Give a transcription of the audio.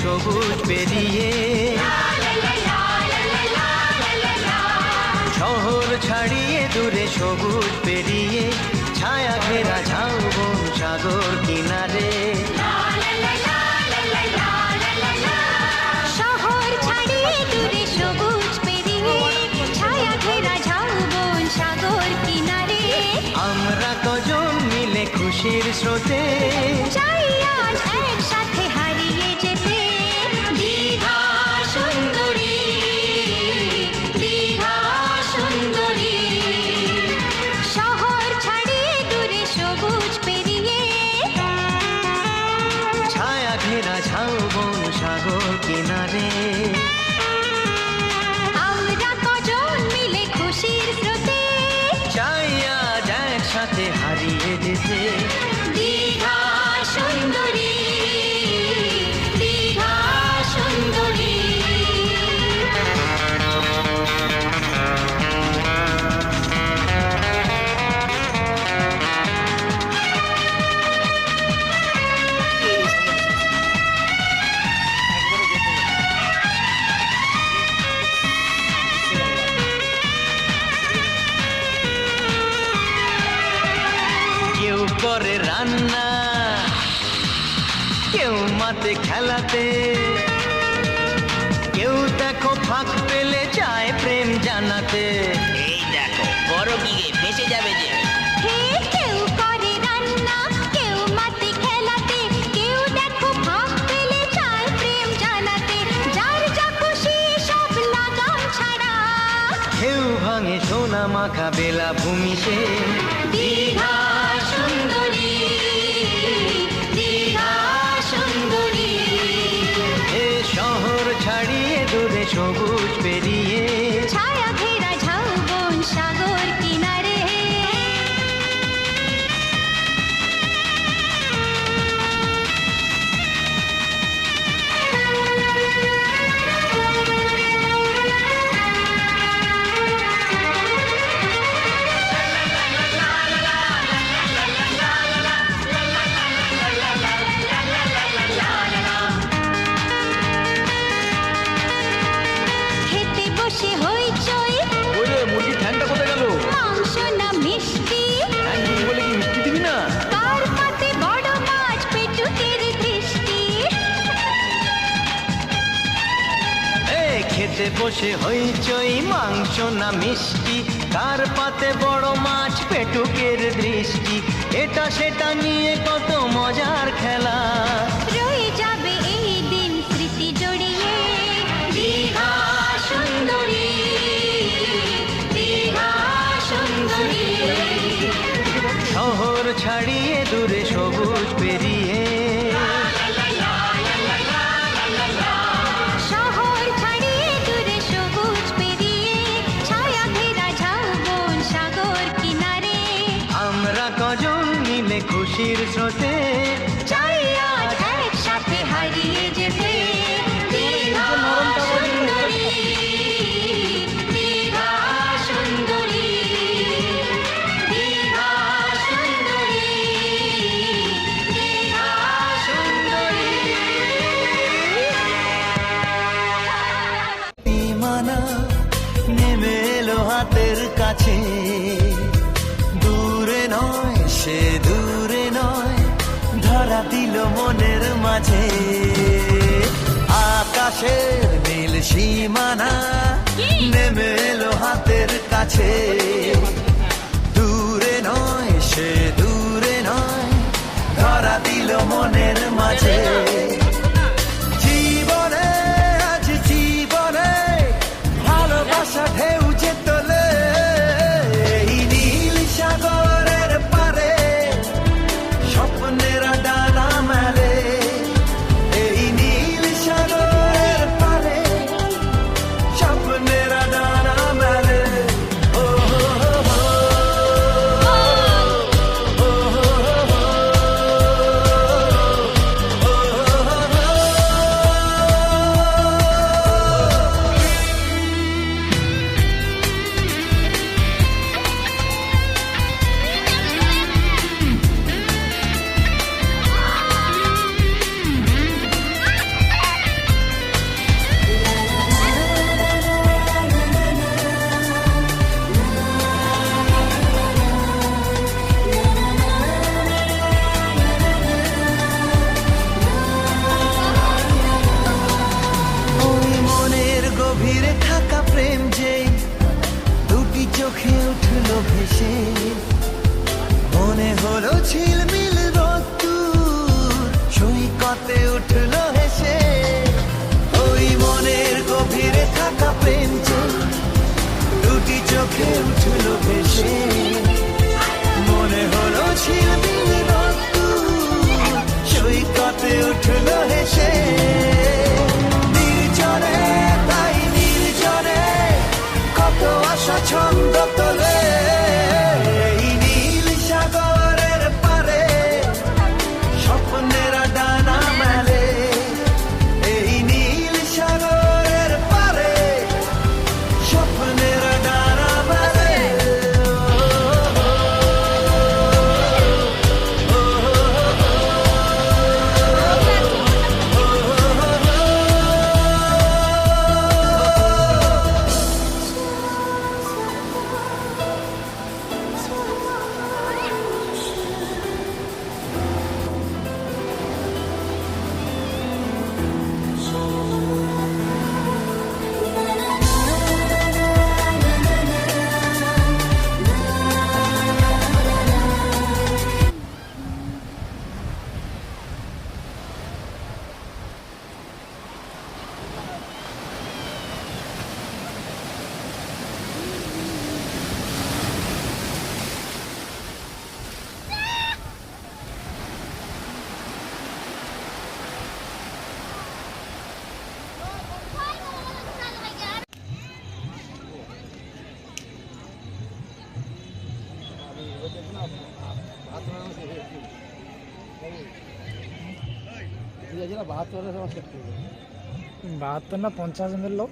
সবুজ পেরিয়ে। শহর ছাড়িয়ে দূরে সবুজ পেরিয়ে ছায়া ঘেরা ঝাউবন সাগর কিনারে। আমরা কজন মিলে খুশির স্রোতে। হারিয়ে করে রান্না। কেউ মাতে খেলাতে কেউ দেখো ফাঁক পেলে চায় প্রেম জানাতে। এই দেখো বড় গিয়ে ফেসে যাবে যে। ভাঙে সোনা মাখা বেলা ভূমি সে। দীঘা। সবুজ বসে হইচই মাংস না মিষ্টি। কার পাতে বড় মাছ পেটুকের দৃষ্টি। এটা সেটা নিয়ে কত মজার খেলা। রয়ে যাবে এই দিন স্মৃতি জড়িয়ে। দীঘা সুন্দরী দীঘা সুন্দরী। শহর ছাড়িয়ে দূরে সবুজ পেরিয়ে খুশির স্রোতে চাইয়া আজ একসাথে হারিয়ে মাঝে আকাশের নীল সীমানা নেমে এলো হাতের কাছে। দূরে নয় সে দূরে নয় ধরা দিল মনের মাঝে। হলো ঝিলমিল রোদ্দুর সৈকতে উঠল হেসে। ওই মনের গভীরে থাকা প্রেম দুটি চোখে উঠল ভেসে। বাহাত্তর না পঞ্চাশ এম লোক।